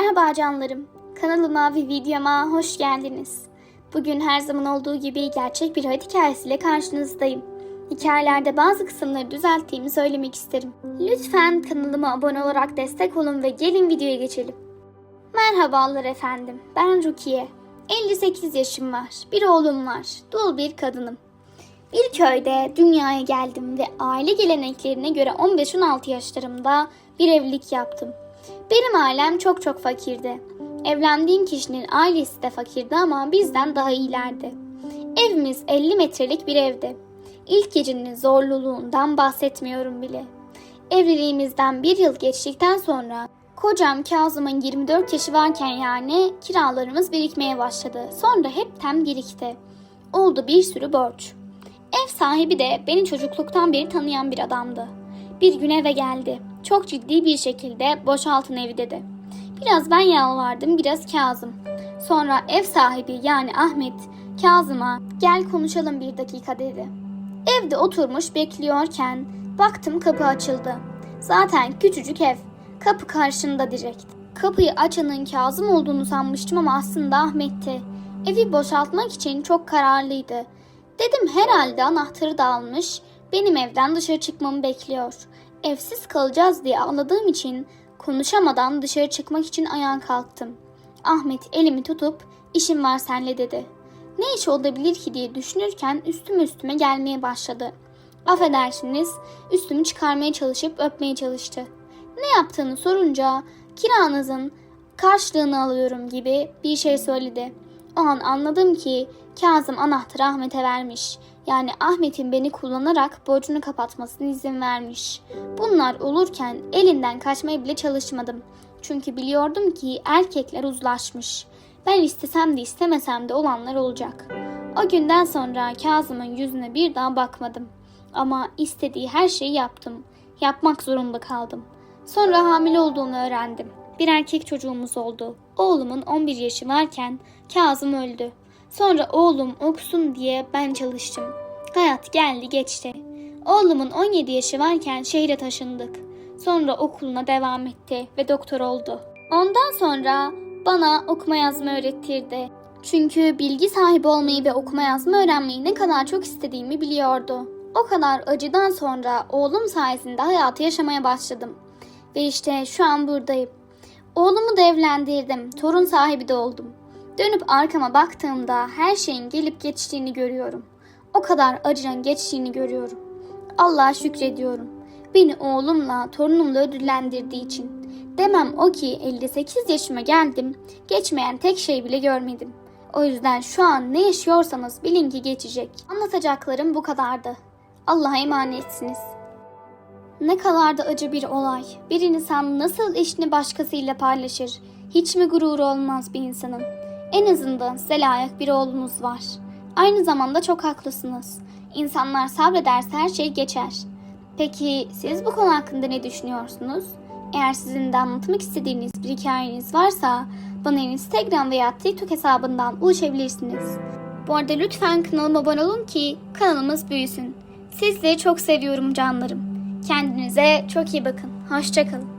Merhaba canlarım. Kanalıma ve videoma hoş geldiniz. Bugün her zaman olduğu gibi gerçek bir hayat hikayesiyle karşınızdayım. Hikayelerde bazı kısımları düzelttiğimi söylemek isterim. Lütfen kanalıma abone olarak destek olun ve gelin videoya geçelim. Merhabalar efendim. Ben Rukiye. 58 yaşım var. Bir oğlum var. Dul bir kadınım. Bir köyde dünyaya geldim ve aile geleneklerine göre 15-16 yaşlarımda bir evlilik yaptım. Benim ailem çok çok fakirdi. Evlendiğim kişinin ailesi de fakirdi ama bizden daha iyilerdi. Evimiz 50 metrelik bir evdi. İlk gecenin zorluluğundan bahsetmiyorum bile. Evliliğimizden bir yıl geçtikten sonra kocam Kazım'ın 24 yaşı varken yani kiralarımız birikmeye başladı. Sonra hepten birikti. Oldu bir sürü borç. Ev sahibi de beni çocukluktan beri tanıyan bir adamdı. Bir gün eve geldi. Çok ciddi bir şekilde boşaltın evi dedi. Biraz ben yalvardım, biraz Kazım. Sonra ev sahibi yani Ahmet Kazım'a gel konuşalım bir dakika dedi. Evde oturmuş bekliyorken baktım kapı açıldı. Zaten küçücük ev. Kapı karşında direkt. Kapıyı açanın Kazım olduğunu sanmıştım ama aslında Ahmet'ti. Evi boşaltmak için çok kararlıydı. Dedim herhalde anahtarı da almış, benim evden dışarı çıkmamı bekliyor. Evsiz kalacağız diye ağladığım için konuşamadan dışarı çıkmak için ayağa kalktım. Ahmet elimi tutup işim var senle dedi. Ne iş olabilir ki diye düşünürken üstüme üstüme gelmeye başladı. Affedersiniz üstümü çıkarmaya çalışıp öpmeye çalıştı. Ne yaptığını sorunca kiranızın karşılığını alıyorum gibi bir şey söyledi. O an anladım ki Kazım anahtarı Ahmet'e vermiş. Yani Ahmet'in beni kullanarak borcunu kapatmasına izin vermiş. Bunlar olurken elinden kaçmaya bile çalışmadım. Çünkü biliyordum ki erkekler uzlaşmış. Ben istesem de istemesem de olanlar olacak. O günden sonra Kazım'ın yüzüne bir daha bakmadım. Ama istediği her şeyi yaptım. Yapmak zorunda kaldım. Sonra hamile olduğumu öğrendim. Bir erkek çocuğumuz oldu. Oğlumun 11 yaşı varken Kazım öldü. Sonra oğlum okusun diye ben çalıştım. Hayat geldi geçti. Oğlumun 17 yaşı varken şehre taşındık. Sonra okuluna devam etti ve doktor oldu. Ondan sonra bana okuma yazma öğrettirdi. Çünkü bilgi sahibi olmayı ve okuma yazma öğrenmeyi ne kadar çok istediğimi biliyordu. O kadar acıdan sonra oğlum sayesinde hayatı yaşamaya başladım. Ve işte şu an buradayım. Oğlumu da evlendirdim. Torun sahibi de oldum. Dönüp arkama baktığımda her şeyin gelip geçtiğini görüyorum. O kadar acının geçtiğini görüyorum. Allah'a şükrediyorum. Beni oğlumla, torunumla ödüllendirdiği için. Demem o ki 58 yaşıma geldim, geçmeyen tek şey bile görmedim. O yüzden şu an ne yaşıyorsanız bilin ki geçecek. Anlatacaklarım bu kadardı. Allah'a emanetsiniz. Ne kadar da acı bir olay. Bir insan nasıl eşini başkasıyla paylaşır? Hiç mi gururu olmaz bir insanın? En azından size layık bir oğlunuz var. Aynı zamanda çok haklısınız. İnsanlar sabrederse her şey geçer. Peki siz bu konu hakkında ne düşünüyorsunuz? Eğer sizin de anlatmak istediğiniz bir hikayeniz varsa bana Instagram veya TikTok hesabından ulaşabilirsiniz. Bu arada lütfen kanalıma abone olun ki kanalımız büyüsün. Sizleri çok seviyorum canlarım. Kendinize çok iyi bakın. Hoşçakalın.